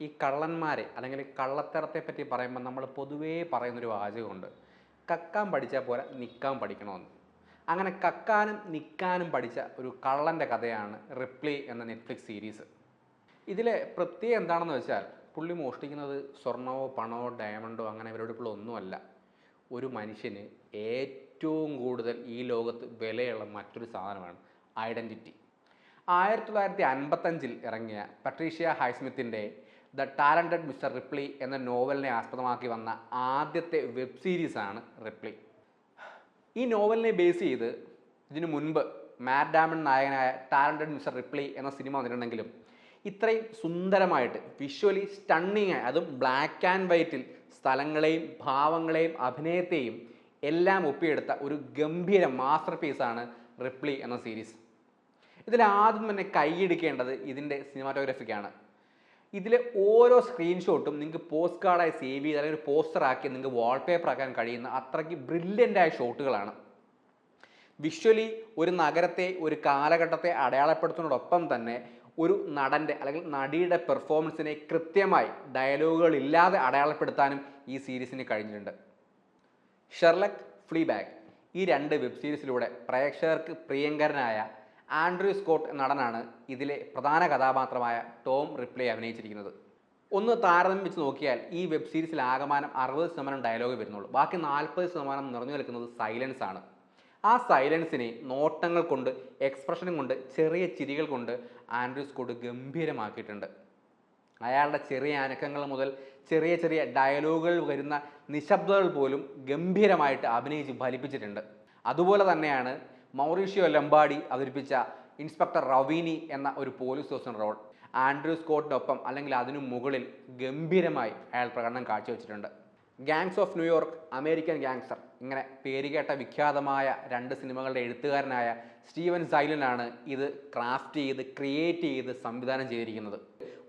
ഈ കള്ളന്മാരെ അല്ലെങ്കിൽ കള്ളത്തരത്തെ പറ്റി പറയുമ്പോൾ നമ്മൾ പൊതുവേ പറയുന്നൊരു വാചകമുണ്ട്. കക്കാൻ പഠിച്ചാൽ പോലെ നിൽക്കാൻ പഠിക്കണമെന്ന്. അങ്ങനെ കക്കാനും നിൽക്കാനും പഠിച്ച ഒരു കള്ളന്റെ കഥയാണ് റിപ്ലി എന്ന നെറ്റ്ഫ്ലിക്സ് സീരീസ് ഇതിലെ പ്രത്യേകം എന്താണെന്ന് വെച്ചാൽ പുള്ളി മോഷ്ടിക്കുന്നത് സ്വർണമോ പണമോ ഡയമണ്ടോ അങ്ങനെ ഇവരോടുള്ള ഒന്നുമല്ല. ഒരു മനുഷ്യന് ഏറ്റവും കൂടുതൽ ഈ ലോകത്ത് വിലയുള്ള മറ്റൊരു സാധനമാണ് ഐഡന്റിറ്റി ആയിരത്തി തൊള്ളായിരത്തി അൻപത്തഞ്ചിൽ ഇറങ്ങിയ പട്രീഷ്യ ഹൈസ്മിത്തിന്റെ ദ ടാലന്റഡ് മിസ്റ്റർ റിപ്ലി എന്ന നോവലിനെ ആസ്പദമാക്കി വന്ന ആദ്യത്തെ വെബ് സീരീസാണ് റിപ്ലി. ഈ നോവലിനെ ബേസ് ചെയ്ത് ഇതിനു മുൻപ് മാറ്റ് ഡാമൺ നായകനായ ടാലന്റഡ് മിസ്റ്റർ റിപ്ലി എന്ന സിനിമ വന്നിട്ടുണ്ടെങ്കിലും ഇത്രയും സുന്ദരമായിട്ട് വിഷ്വലി സ്റ്റണ്ണിങ് ആയി അതും ബ്ലാക്ക് ആൻഡ് വൈറ്റിൽ സ്ഥലങ്ങളെയും ഭാവങ്ങളെയും അഭിനയത്തെയും എല്ലാം ഒപ്പിയെടുത്ത ഒരു ഗംഭീര മാസ്റ്റർ പീസാണ് റിപ്ലി എന്ന സീരീസ് ഇതിൽ ആദ്യം തന്നെ കൈയെടുക്കേണ്ടത് ഇതിന്റെ സിനിമാറ്റോഗ്രാഫിക്കാണ് ഇതിലെ ഓരോ സ്ക്രീൻഷോട്ടും നിങ്ങൾക്ക് പോസ്റ്റ് കാർഡായി സേവ് ചെയ്ത് അല്ലെങ്കിൽ ഒരു പോസ്റ്റർ ആക്കി നിങ്ങൾക്ക് വാൾപേപ്പർ ആക്കാൻ കഴിയുന്ന അത്രയ്ക്ക് ബ്രില്യന്റായ ഷോട്ടുകളാണ് വിഷ്വലി ഒരു നഗരത്തെ ഒരു കാലഘട്ടത്തെ അടയാളപ്പെടുത്തുന്നതോടൊപ്പം തന്നെ ഒരു നടന്റെ അല്ലെങ്കിൽ നടിയുടെ പെർഫോമൻസിനെ കൃത്യമായി ഡയലോഗുകൾ ഇല്ലാതെ അടയാളപ്പെടുത്താനും ഈ സീരീസിന് കഴിഞ്ഞിട്ടുണ്ട്. ഷെർലക് ഫ്ലീബാഗ് ഈ രണ്ട് വെബ് സീരീസിലൂടെ പ്രേക്ഷകർക്ക് പ്രിയങ്കരനായ ആൻഡ്രൂ സ്കോട്ട് നടനാണ് ഇതിലെ പ്രധാന കഥാപാത്രമായ ടോം റിപ്ലേ അഭിനയിച്ചിരിക്കുന്നത്. ഒന്ന് താരതമ്യം വെച്ച് നോക്കിയാൽ ഈ വെബ് സീരീസിൽ ആകമാനം അറുപത് ശതമാനം ഡയലോഗ് വരുന്നുള്ളൂ. ബാക്കി നാൽപ്പത് ശതമാനം നിറഞ്ഞു നിൽക്കുന്നത് സൈലൻസ് ആണ്. ആ സൈലൻസിനെ നോട്ടങ്ങൾ കൊണ്ട് എക്സ്പ്രഷനും കൊണ്ട് ചെറിയ ചിരികൾ കൊണ്ട് ആൻഡ്രൂ സ്കോട്ട് ഗംഭീരമാക്കിയിട്ടുണ്ട്. അയാളുടെ ചെറിയ അനക്കങ്ങൾ മുതൽ ചെറിയ ചെറിയ ഡയലോഗുകൾ വരുന്ന നിശബ്ദതകൾ പോലും ഗംഭീരമായിട്ട് അഭിനയിച്ച് ഫലിപ്പിച്ചിട്ടുണ്ട്. അതുപോലെ തന്നെയാണ് മൗറീഷ്യോ ലംബാഡി അവതരിപ്പിച്ച ഇൻസ്പെക്ടർ റവീനി എന്ന ഒരു പോലീസ് ഓഫീസർ റോൾ. ആൻഡ്രൂ സ്കോട്ടിനൊപ്പം അല്ലെങ്കിൽ അതിനു മുകളിൽ ഗംഭീരമായി അയാൾ പ്രകടനം കാഴ്ചവെച്ചിട്ടുണ്ട്. Gangs of New York American gangster. ഇങ്ങനെ പേരുകേട്ട വിഖ്യാതമായ രണ്ട് സിനിമകളുടെ എഴുത്തുകാരനായ സ്റ്റീവൻ സൈലനാണ് ഇത് ക്രാഫ്റ്റ് ചെയ്ത് ക്രിയേറ്റ് ചെയ്ത് സംവിധാനം ചെയ്തിരിക്കുന്നത്.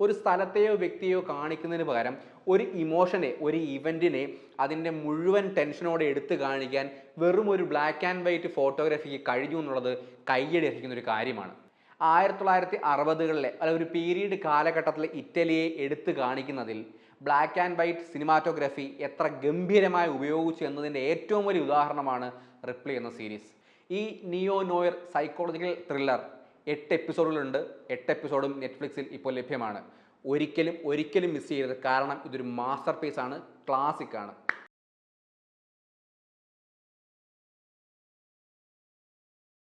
ഒരു സ്ഥലത്തെയോ വ്യക്തിയെയോ കാണിക്കുന്നതിന് പകരം ഒരു ഇമോഷനെ ഒരു ഇവന്റിനെ അതിന്റെ മുഴുവൻ ടെൻഷനോടെ എടുത്തു കാണിക്കാൻ വെറും ഒരു ബ്ലാക്ക് ആൻഡ് വൈറ്റ് ഫോട്ടോഗ്രാഫിക്ക് കഴിഞ്ഞു എന്നുള്ളത് കയ്യടി അർഹിക്കുന്ന ഒരു കാര്യമാണ്. ആയിരത്തി തൊള്ളായിരത്തി അറുപതുകളിലെ അല്ല ഒരു പീരീഡ് കാലഘട്ടത്തിലെ ഇറ്റലിയെ എടുത്തു കാണിക്കുന്നതിൽ ബ്ലാക്ക് ആൻഡ് വൈറ്റ് സിനിമാറ്റോഗ്രഫി എത്ര ഗംഭീരമായി ഉപയോഗിച്ചു എന്നതിന്റെ ഏറ്റവും വലിയ ഉദാഹരണമാണ് റിപ്ലി എന്ന സീരീസ് ഈ നിയോ നോയർ സൈക്കോളജിക്കൽ ത്രില്ലർ എട്ട് എപ്പിസോഡുകളുണ്ട്. എട്ട് എപ്പിസോഡും നെറ്റ്ഫ്ലിക്സിൽ ഇപ്പോൾ ലഭ്യമാണ്. ഒരിക്കലും ഒരിക്കലും മിസ് ചെയ്യരുത്. കാരണം ഇതൊരു മാസ്റ്റർ പീസാണ് ക്ലാസിക് ആണ്.